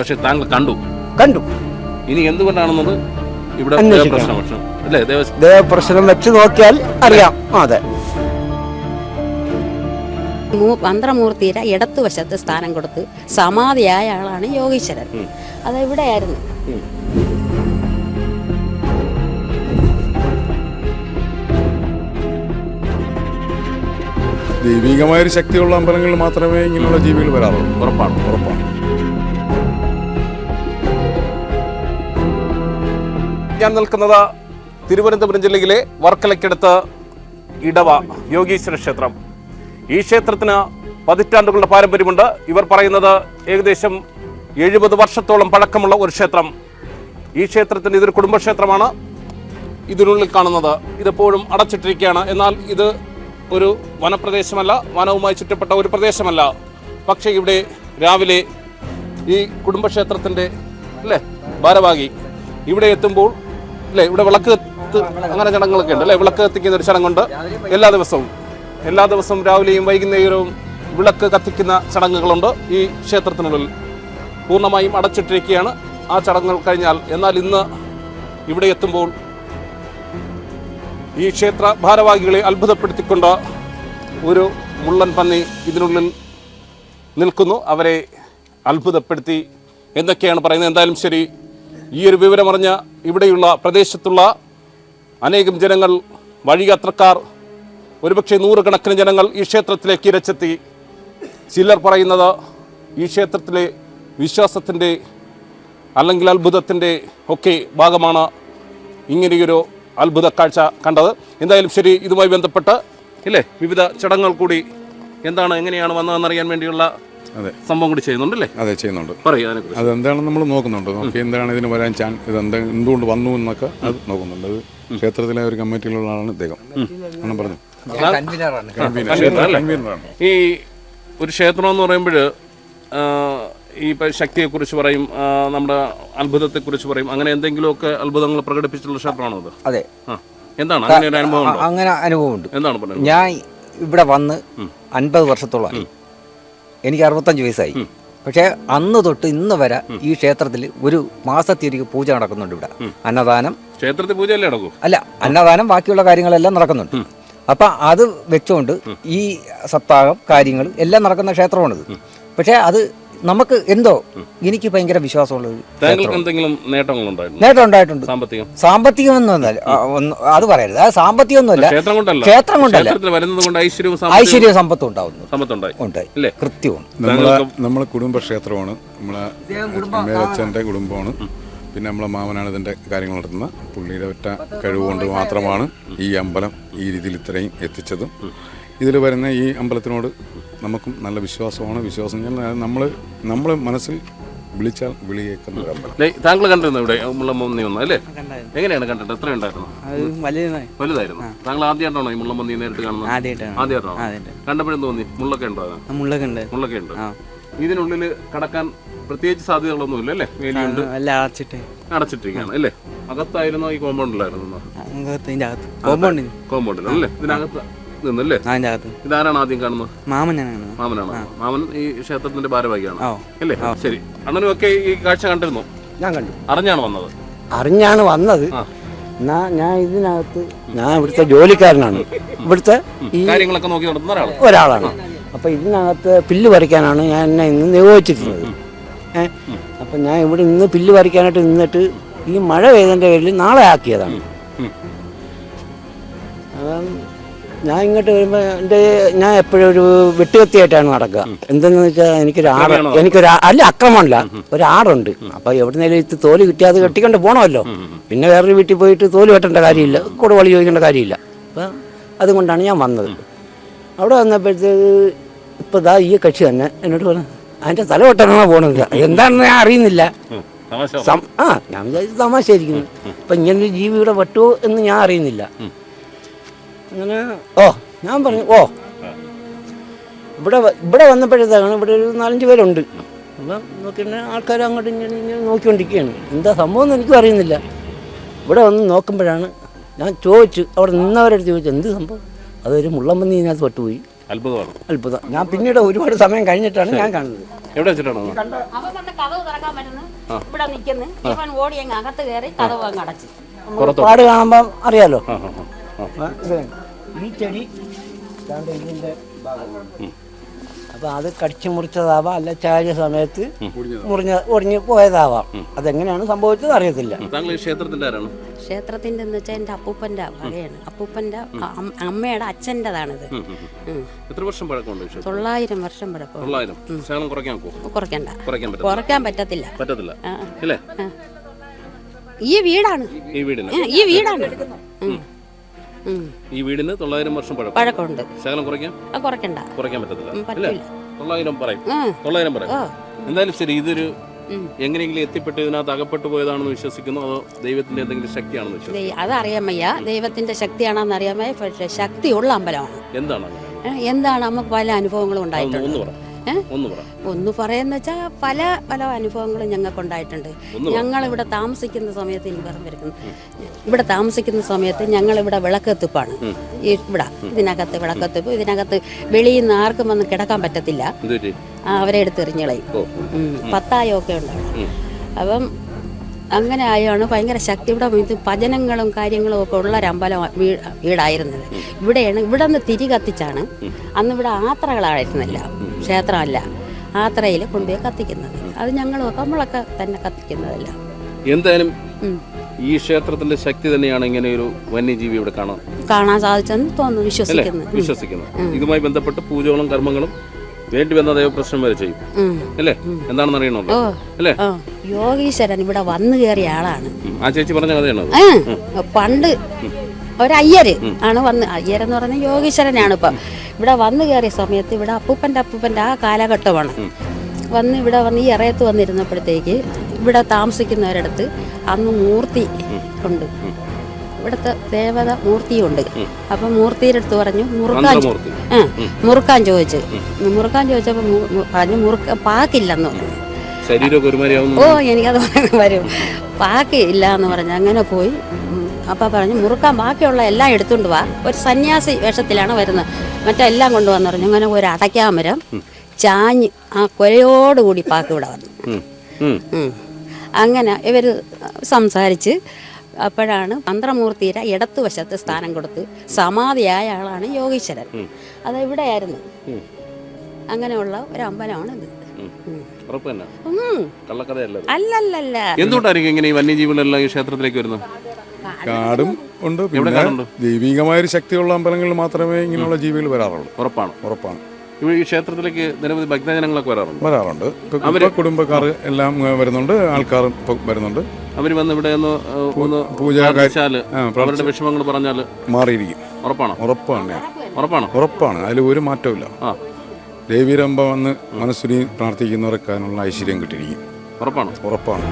പക്ഷെ താങ്കൾ കണ്ടു. കണ്ടു. ഇനി എന്തുകൊണ്ടാണെന്നത് ഇവിടെ അന്വേഷിക്കണം. പ്രശ്നം പ്രശ്നം അല്ലേ ദേവ ദേവപ്രശ്നം വെച്ച് നോക്കിയാൽ അറിയാം. അതെ. മന്ത്രമൂർത്തിയുടെ ഇടത്തുവശത്ത് സ്ഥാനം കൊടുത്ത് സമാധിയായ ആളാണ് യോഗീശ്വരൻ. അത് ഇവിടെയായിരുന്നു ദൈവികമായ ഒരു ശക്തിയുള്ള അമ്പലങ്ങളിൽ മാത്രമേ ഇങ്ങനെയുള്ള ജീവികൾ വരാറുള്ളൂ. ഉറപ്പാണ് ഉറപ്പാണ്. ഞാൻ നിൽക്കുന്നത് തിരുവനന്തപുരം ജില്ലയിലെ വർക്കലയ്ക്കടുത്ത് ഇടവ യോഗീശ്വര ക്ഷേത്രം. ഈ ക്ഷേത്രത്തിന് പതിറ്റാണ്ടുകളുടെ പാരമ്പര്യമുണ്ട്. ഇവർ പറയുന്നത് ഏകദേശം എഴുപത് വർഷത്തോളം പഴക്കമുള്ള ഒരു ക്ഷേത്രം. ഈ ക്ഷേത്രത്തിന് ഇതൊരു കുടുംബക്ഷേത്രമാണ്. ഇതിനുള്ളിൽ കാണുന്നത് ഇതെപ്പോഴും അടച്ചിട്ടിരിക്കുകയാണ്. എന്നാൽ ഇത് ഒരു വനപ്രദേശമല്ല വനവുമായി ചുറ്റപ്പെട്ട ഒരു പ്രദേശമല്ല. പക്ഷേ ഇവിടെ രാവിലെ ഈ കുടുംബക്ഷേത്രത്തിന്റെ അല്ലേ ഭാരവാഹി ഇവിടെ എത്തുമ്പോൾ അല്ലേ ഇവിടെ വിളക്ക് അങ്ങനെ ചടങ്ങുകളൊക്കെ ഉണ്ട് അല്ലേ വിളക്ക് കത്തിക്കുന്ന ഒരു ചടങ്ങുണ്ട്. എല്ലാ ദിവസവും എല്ലാ ദിവസവും രാവിലെയും വൈകുന്നേരവും വിളക്ക് കത്തിക്കുന്ന ചടങ്ങുകളുണ്ട്. ഈ ക്ഷേത്രത്തിനുള്ളിൽ പൂർണമായും അടച്ചിട്ടിരിക്കുകയാണ്. ആ ചടങ്ങുകൾ കഴിഞ്ഞാൽ എന്നാൽ ഇന്ന് ഇവിടെ എത്തുമ്പോൾ ഈ ക്ഷേത്ര ഭാരവാഹികളെ അത്ഭുതപ്പെടുത്തിക്കൊണ്ട് ഒരു മുള്ളൻ പന്നി ഇതിനുള്ളിൽ നിൽക്കുന്നു. അവരെ അത്ഭുതപ്പെടുത്തി എന്തൊക്കെയാണ് പറയുന്നത്. എന്തായാലും ശരി ഈ ഒരു വിവരമറിഞ്ഞ് ഇവിടെയുള്ള പ്രദേശത്തുള്ള അനേകം ജനങ്ങൾ വഴിയാത്രക്കാർ ഒരുപക്ഷെ നൂറുകണക്കിന് ജനങ്ങൾ ഈ ക്ഷേത്രത്തിലേക്ക് ഇരച്ചെത്തി ചിലർ പറയുന്നത് ഈ ക്ഷേത്രത്തിലെ വിശ്വാസത്തിന്റെ അല്ലെങ്കിൽ അത്ഭുതത്തിന്റെ ഒക്കെ ഭാഗമാണ് ഇങ്ങനെയൊരു അത്ഭുത കാഴ്ച കണ്ടത്. എന്തായാലും ശരി ഇതുമായി ബന്ധപ്പെട്ട് ഇല്ലേ വിവിധ ചടങ്ങുകൾ കൂടി എന്താണ് എങ്ങനെയാണ് വന്നതെന്നറിയാൻ വേണ്ടിയുള്ള സംഭവം കൂടി ചെയ്യുന്നുണ്ടല്ലേ? അതെ ചെയ്യുന്നുണ്ട്. പറയൂ അതെന്താണെന്ന് നമ്മൾ നോക്കുന്നുണ്ട്? നോക്കി എന്താണ് ഇതിന് വരാൻ ചാൻസ് ഇത് എന്താ എന്തുകൊണ്ട് വന്നു എന്നൊക്കെ അത് നോക്കുന്നുണ്ട്. അത് ക്ഷേത്രത്തിലെ ഒരു കമ്മിറ്റിയിലുള്ള ആളാണ് ഇദ്ദേഹം. എന്ന് പറഞ്ഞു. ഈ ഒരു ക്ഷേത്രം എന്ന് പറയുമ്പോൾ ഈ ശക്തിയെക്കുറിച്ച് പറയും നമ്മുടെ അത്ഭുതത്തെക്കുറിച്ച് പറയും. അങ്ങനെ എന്തെങ്കിലുമൊക്കെ അത്ഭുതങ്ങൾ പ്രകടിപ്പിച്ചിട്ടുള്ള ക്ഷേത്രമാണോ അത്? അതെ. എന്താണ്? അങ്ങനെ ഒരു അനുഭവം ഉണ്ടോ? അങ്ങനെ അനുഭവമുണ്ട്. എന്താണ് പറയുന്നത് ഞാൻ ഇവിടെ വന്ന് അൻപത് വർഷത്തോളമായി. എനിക്ക് അറുപത്തഞ്ച് വയസ്സായി. പക്ഷേ അന്ന് തൊട്ട് ഇന്ന് വരെ ഈ ക്ഷേത്രത്തിൽ ഒരു മാസത്തിരിക്ക് പൂജ നടക്കുന്നുണ്ട് ഇവിടെ. അന്നദാനം. ക്ഷേത്രത്തിൽ പൂജ അല്ലേ നടക്കൂ? അല്ല അന്നദാനം ബാക്കിയുള്ള കാര്യങ്ങളെല്ലാം നടക്കുന്നുണ്ട്. അപ്പൊ അത് വെച്ചുകൊണ്ട് ഈ സപ്താഹം കാര്യങ്ങൾ എല്ലാം നടക്കുന്ന ക്ഷേത്രമാണിത്. പക്ഷേ അത് നമുക്ക് എന്തോ എനിക്ക് ഭയങ്കര വിശ്വാസമുള്ളത് താങ്കൾക്ക് എന്തെങ്കിലും നേട്ടങ്ങളുണ്ടായിരുന്നു? നേട്ടം ഉണ്ടായിട്ടുണ്ട് സാമ്പത്തികം സാമ്പത്തികമൊന്നുമല്ല ആ, ഒന്ന് അത് പറയരുത്. അത് സാമ്പത്തികമൊന്നുമല്ല. ക്ഷേത്രം കൊണ്ടല്ല. ക്ഷേത്രം കൊണ്ടല്ല. ക്ഷേത്രത്തിൽ വരുന്നത് കൊണ്ട് ഐശ്വര്യവും സാമ്പത്തികവും ഐശ്വര്യ സമ്പത്തും ഉണ്ടാവുന്നു. സമ്പത്തുണ്ടായി. ഉണ്ടായി. കൃത്യമാണ്. നമ്മളെ കുടുംബക്ഷേത്രമാണ്. നമ്മളെ മേലച്ഛന്റെ കുടുംബമാണ്. പിന്നെ നമ്മളെ മാമനാണ് ഇതിന്റെ കാര്യങ്ങൾ നടത്തുന്നത് പുള്ളിയുടെ ഒറ്റ കഴിവുകൊണ്ട് മാത്രമാണ് ഈ അമ്പലം ഈ രീതിയിൽ ഇത്രയും എത്തിച്ചതും. ഇതിൽ വരുന്ന ഈ അമ്പലത്തിനോട് നമുക്കും നല്ല വിശ്വാസമാണ്. വിശ്വാസം നമ്മൾ നമ്മൾ മനസ്സിൽ വിളിച്ചാൽ വിളിയേക്കുന്ന ഒരു അമ്പലം. താങ്കൾ കണ്ടിരുന്നു ഇവിടെ മുള്ളമ്പന്നി വന്നു അല്ലേ? എങ്ങനെയാണ് കണ്ടത്? എത്ര ഉണ്ടായിരുന്നു? വലുതായിരുന്നു. താങ്കൾ ആദ്യമായിട്ടാണോ ഈ മുള്ളമ്പന്നി നേരിട്ട് കാണുന്നത്? ആദ്യമായിട്ടാണ്. ആദ്യമായിട്ടാണോ? ആദ്യമായിട്ട്. കണ്ടപ്പോഴും തോന്നി? മുള്ളൊക്കെ ഉണ്ടോ ആ മുള്ളൊക്കെ ഉണ്ട്. മുള്ളൊക്കെ ഉണ്ട് ഇതിനുള്ളിൽ കടക്കാൻ പ്രത്യേകിച്ച് സാധ്യതകളൊന്നും ഇല്ല അല്ലേ വേലിയുണ്ട്. അടച്ചിട്ടിരിക്കുകയാണ് അല്ലേ? അകത്തായിരുന്നോ ഈ കോമ്പൗണ്ടിലായിരുന്നു? കോമ്പൗണ്ടിൽ കോമ്പൗണ്ടിൽ അല്ലേ? ഇതിനകത്ത് നിന്നല്ലേ? അതിന്റെ അകത്ത്. ഇതാരാണ് ആദ്യം കാണുന്നത്? മാമൻ ഞാനാണ് മാമനാണ്? മാമൻ ഈ ക്ഷേത്രത്തിന്റെ ഭാരവാഹിയാണ്? ആ അല്ലേ? ശരി. അണ്ണനും ഒക്കെ ഈ കാഴ്ച കണ്ടിരുന്നു? ഞാൻ കണ്ടു. അറിഞ്ഞാണ് വന്നത്? അറിഞ്ഞാണ് വന്നത്. ആ. എന്നാ ഞാൻ ഇതിനകത്ത് ഞാൻ ഇവിടുത്തെ ജോലിക്കാരനാണ്. ഇവിടുത്തെ ഈ കാര്യങ്ങളൊക്കെ നോക്കി നടത്തുന്ന ഒരാൾ ഒരാളാണ്. അപ്പൊ ഇതിനകത്ത് പില്ല് പറിക്കാനാണ് ഞാൻ എന്നെ ഇന്ന് നിയോഗിച്ചിട്ടുള്ളത് ഏ? അപ്പൊ ഞാൻ ഇവിടെ ഇന്ന് പില്ല് പറിക്കാനായിട്ട് നിന്നിട്ട് ഈ മഴ പെയ്തതിന്റെ പേരിൽ നാളെ ആക്കിയതാണ്. അപ്പം ഞാൻ ഇങ്ങോട്ട് വരുമ്പോൾ എന്റെ ഞാൻ എപ്പോഴും ഒരു വെട്ടുകത്തിയായിട്ടാണ് നടക്കുക. എന്തെന്ന് വെച്ചാൽ എനിക്കൊരു ആട്? എനിക്കൊരു അല്ല അക്രമമല്ല. ഒരു ആടുണ്ട് അപ്പൊ എവിടുന്നേലും ഇത് തോൽ കിട്ടിയാൽ അത് കെട്ടിക്കൊണ്ട് പോകണമല്ലോ പിന്നെ വേറൊരു വീട്ടിൽ പോയിട്ട് തോൽ കെട്ടേണ്ട കാര്യമില്ല. കൂടെ വളി ചോദിക്കേണ്ട കാര്യമില്ല. അപ്പം അതുകൊണ്ടാണ് ഞാൻ വന്നത്. അവിടെ വന്നപ്പോഴത്തേക്ക് ഇപ്പൊ ദാ ഈ കക്ഷി തന്നെ എന്നോട് പറഞ്ഞു അതിന്റെ തല വെട്ടാനാണ് പോണത്? എന്താണെന്ന് ഞാൻ അറിയുന്നില്ല. തമാശ ആ ഞാൻ വിചാരിച്ചു തമാശയായിരിക്കുന്നു. അപ്പൊ ഇങ്ങനൊരു ജീവിയുടെ വെട്ടുമോ എന്ന് ഞാൻ അറിയുന്നില്ല. അങ്ങനെ ഓ. ഞാൻ പറഞ്ഞു ഓ. ഇവിടെ ഇവിടെ വന്നപ്പോഴത്തേക്കാണ് ഇവിടെ ഒരു നാലഞ്ച് പേരുണ്ട്. അപ്പം നോക്കിയിട്ട് ആൾക്കാർ അങ്ങോട്ട് ഇങ്ങനെ ഇങ്ങനെ നോക്കിക്കൊണ്ടിരിക്കുകയാണ്. എന്താ സംഭവം എന്ന് എനിക്കും അറിയുന്നില്ല. ഇവിടെ വന്ന് നോക്കുമ്പോഴാണ് ഞാൻ ചോദിച്ചു അവിടെ നിന്നവരടുത്ത് ചോദിച്ചു എന്ത് സംഭവം? അതൊരു മുള്ളമ്പന്നി ഇതിനകത്ത് പെട്ടുപോയി. അത്ഭുതമാണ്. അത്ഭുതം. ഞാൻ പിന്നീട് ഒരുപാട് സമയം കഴിഞ്ഞിട്ടാണ് ഞാൻ കാണുന്നത്. എവിടെ വെച്ചിട്ടാണോ? അവൻ വന്ന് കഥവ് തുറക്കാൻ പറ്റുന്നു ഇവിടെ നിൽക്കുന്നു. ഇവൻ ഓടി അങ്ങ് അകത്ത് കയറി കഥവ് അങ്ങ് അടച്ചു. പാട് കാണുമ്പം അറിയാലോ. ഈ ചെടി ഇതിന്റെ ഭാഗമാണ്. അപ്പൊ അത് കടിച്ചു മുറിച്ചതാവാം അല്ല ചായ സമയത്ത് മുറിഞ്ഞ ഒടിഞ്ഞ് പോയതാവാം. അതെങ്ങനെയാണ് സംഭവിച്ചത് അറിയത്തില്ല. ക്ഷേത്രത്തിന്റെ അപ്പൂപ്പന്റെ എന്ന് വെച്ചാൽ എന്റെ അപ്പൂപ്പന്റെ വകയാണ്. അപ്പൂപ്പന്റെ അമ്മയുടെ അച്ഛന്റെതാണിത്. എത്ര വർഷം പഴക്കമുണ്ട് തൊള്ളായിരം വർഷം പഴക്കം കുറയ്ക്കണ്ട. കുറയ്ക്കാൻ പറ്റില്ല പറ്റത്തില്ല. പറ്റത്തില്ല. ഈ വീടാണ്. ഈ വീടാണ്. ഈ വീടിന് തൊള്ളായിരം വർഷം പഴക്കം. പഴക്കമുണ്ട്. ശകലം കുറയ്ക്കാം? കുറയ്ക്കണ്ട. കുറയ്ക്കാൻ പറ്റത്തില്ല. തൊള്ളായിരം പറയും. തൊള്ളായിരം പറയും. എന്തായാലും ശരി ഇതൊരു എങ്ങനെയെങ്കിലും എത്തിപ്പെട്ട് ഇതിനകത്ത് അകപ്പെട്ടു പോയതാണെന്ന് വിശ്വസിക്കുന്നു? അതോ ദൈവത്തിന്റെ എന്തെങ്കിലും ശക്തിയാണെന്ന് വിശ്വസിക്കുന്നു? അതറിയാൻ വയ്യ ദൈവത്തിന്റെ ശക്തിയാണെന്ന് അറിയാൻ വയ്യ പക്ഷേ ശക്തിയുള്ള അമ്പലമാണ്. എന്താണ് എന്താണ്? നമുക്ക് പല അനുഭവങ്ങളും ഉണ്ടായിട്ടുണ്ട്? ഒന്ന് പറ. ഒന്ന് പറയാന്ന് വെച്ചാൽ പല പല അനുഭവങ്ങളും ഞങ്ങൾക്ക് ഉണ്ടായിട്ടുണ്ട് ഞങ്ങൾ ഇവിടെ താമസിക്കുന്ന സമയത്ത് ഇനി പറഞ്ഞു വരുന്നു ഇവിടെ താമസിക്കുന്ന സമയത്ത് ഞങ്ങൾ ഇവിടെ വിളക്കെത്തിപ്പാണ് ഇവിടെ ഇതിനകത്ത് വിളക്കെത്തിപ്പ് ഇതിനകത്ത് വെളിയിൽ നിന്ന് ആർക്കും വന്ന് കിടക്കാൻ പറ്റത്തില്ല. അവരെ എടുത്ത് എറിഞ്ഞളയും. പത്തായമൊക്കെ ഉണ്ട് അപ്പം അങ്ങനെ ആയാണ് ഭയങ്കര ശക്തി. ഇവിടെ ഇത് ഭജനങ്ങളും കാര്യങ്ങളും ഒക്കെ ഉള്ള ഒരു അമ്പലം വീടായിരുന്നത്. ഇവിടെയാണ് ഇവിടെ നിന്ന് തിരി കത്തിച്ചാണ് അന്ന് ഇവിടെ ആത്രകളായിരുന്നില്ല ക്ഷേത്രമല്ല. ആത്രയിൽ കൊണ്ടുപോയി കത്തിക്കുന്നത്. അത് ഞങ്ങളൊക്കെ നമ്മളൊക്കെ തന്നെ കത്തിക്കുന്നതല്ല. എന്തായാലും ഈ ക്ഷേത്രത്തിന്റെ ശക്തി തന്നെയാണ് ഇങ്ങനെ ഒരു വന്യജീവി ഇവിടെ കാണാൻ. കാണാൻ സാധിച്ചെന്ന് തോന്നുന്നു വിശ്വസിക്കുന്നു. വിശ്വസിക്കുന്നു. ഇതുമായി ബന്ധപ്പെട്ട് പൂജകളും കർമ്മങ്ങളും വേണ്ടി വന്ന ദൈവപ്രശ്നം വരെ ചെയ്യും. അല്ലേ? എന്താണെന്ന് അറിയണമല്ലോ അല്ലേ? യോഗീശ്വരൻ ഇവിടെ വന്നു കയറിയ ആളാണ്. ആ ചേച്ചി പറഞ്ഞ കഥയാണ് അത് ഒരയ്യര് ആണ് വന്ന് അയ്യർ എന്ന് പറഞ്ഞ യോഗീശ്വരനാണ് ഇപ്പം. ഇവിടെ വന്നു കയറിയ സമയത്ത് ഇവിടെ അപ്പൂപ്പന്റെ അപ്പൂപ്പന്റെ ആ കാലഘട്ടമാണ്. വന്ന് ഇവിടെ വന്ന് ഈ ഇറയത്ത് വന്നിരുന്നപ്പോഴത്തേക്ക് ഇവിടെ താമസിക്കുന്നവരടുത്ത് അന്ന് മൂർത്തി ഉണ്ട്. ഇവിടുത്തെ ദേവത മൂർത്തിയുണ്ട്. അപ്പം മൂർത്തിയുടെ അടുത്ത് പറഞ്ഞു മുറുക്കാൻ ആ മുറുക്കാൻ ചോദിച്ചു. മുറുക്കാൻ ചോദിച്ചപ്പോൾ പറഞ്ഞു മുറുക്ക പാക്കില്ലെന്ന്. ഓ എനിക്കത് വരും. പാക്കില്ല എന്ന് പറഞ്ഞു അങ്ങനെ പോയി. ഉം, അപ്പ പറഞ്ഞു മുറുക്കാൻ ബാക്കിയുള്ള എല്ലാം എടുത്തുകൊണ്ട് വാ. ഒരു സന്യാസി വേഷത്തിലാണ് വരുന്നത്. മറ്റെല്ലാം കൊണ്ടുവന്ന് പറഞ്ഞു. അങ്ങനെ ഒരു അടയ്ക്കാമരം ചാഞ്ഞ് ആ കൊലയോടുകൂടി പാക്ക് ഇവിടെ വന്നു. അങ്ങനെ ഇവർ സംസാരിച്ച് അപ്പോഴാണ് മന്ത്രമൂർത്തിയുടെ ഇടത്തുവശത്ത് സ്ഥാനം കൊടുത്ത് സമാധിയായ ആളാണ് യോഗീശ്വരൻ. അത് ഇവിടെയായിരുന്നു. അങ്ങനെയുള്ള ഒരു അമ്പലമാണ് ഇത്. അല്ലല്ലല്ല. എന്തുകൊണ്ടായിരിക്കും ഇങ്ങനെ ഈ വന്യജീവികളെല്ലാം ഈ ക്ഷേത്രത്തിലേക്ക് വരുന്നത്? കാടും ഉണ്ട്. പിന്നെ? ദൈവികമായ ഒരു ശക്തിയുള്ള അമ്പലങ്ങളിൽ മാത്രമേ ഇങ്ങനെയുള്ള ജീവികൾ വരാറുള്ളൂ. ഉറപ്പാണ്. ഉറപ്പാണ്. ഈ ക്ഷേത്രത്തിലേക്ക് നിരവധി ഭക്തജനങ്ങളൊക്കെ വരാറുണ്ട്. വരാറുണ്ട്. ഇപ്പൊ കുടുംബക്കാർ എല്ലാം വരുന്നുണ്ട്. ആൾക്കാർ ഇപ്പൊ വരുന്നുണ്ട്. അവർ വന്ന് ഇവിടെ ഒന്ന് ഏഹ്, ഒന്ന് പൂജ അവരുടെ വിഷമങ്ങൾ പറഞ്ഞാൽ മാറിയിരിക്കും. ഉറപ്പാണോ? ഉറപ്പാണ്. ഉറപ്പാണ്? ഉറപ്പാണ്. അതിൽ ഒരു മാറ്റവും ആ. ദേവീരമ്പ വന്ന് മനസ്സിനെ പ്രാർത്ഥിക്കുന്നവർക്കാനുള്ള ഐശ്വര്യം കിട്ടിയിരിക്കും. ഉറപ്പാണ്? ഉറപ്പാണ്.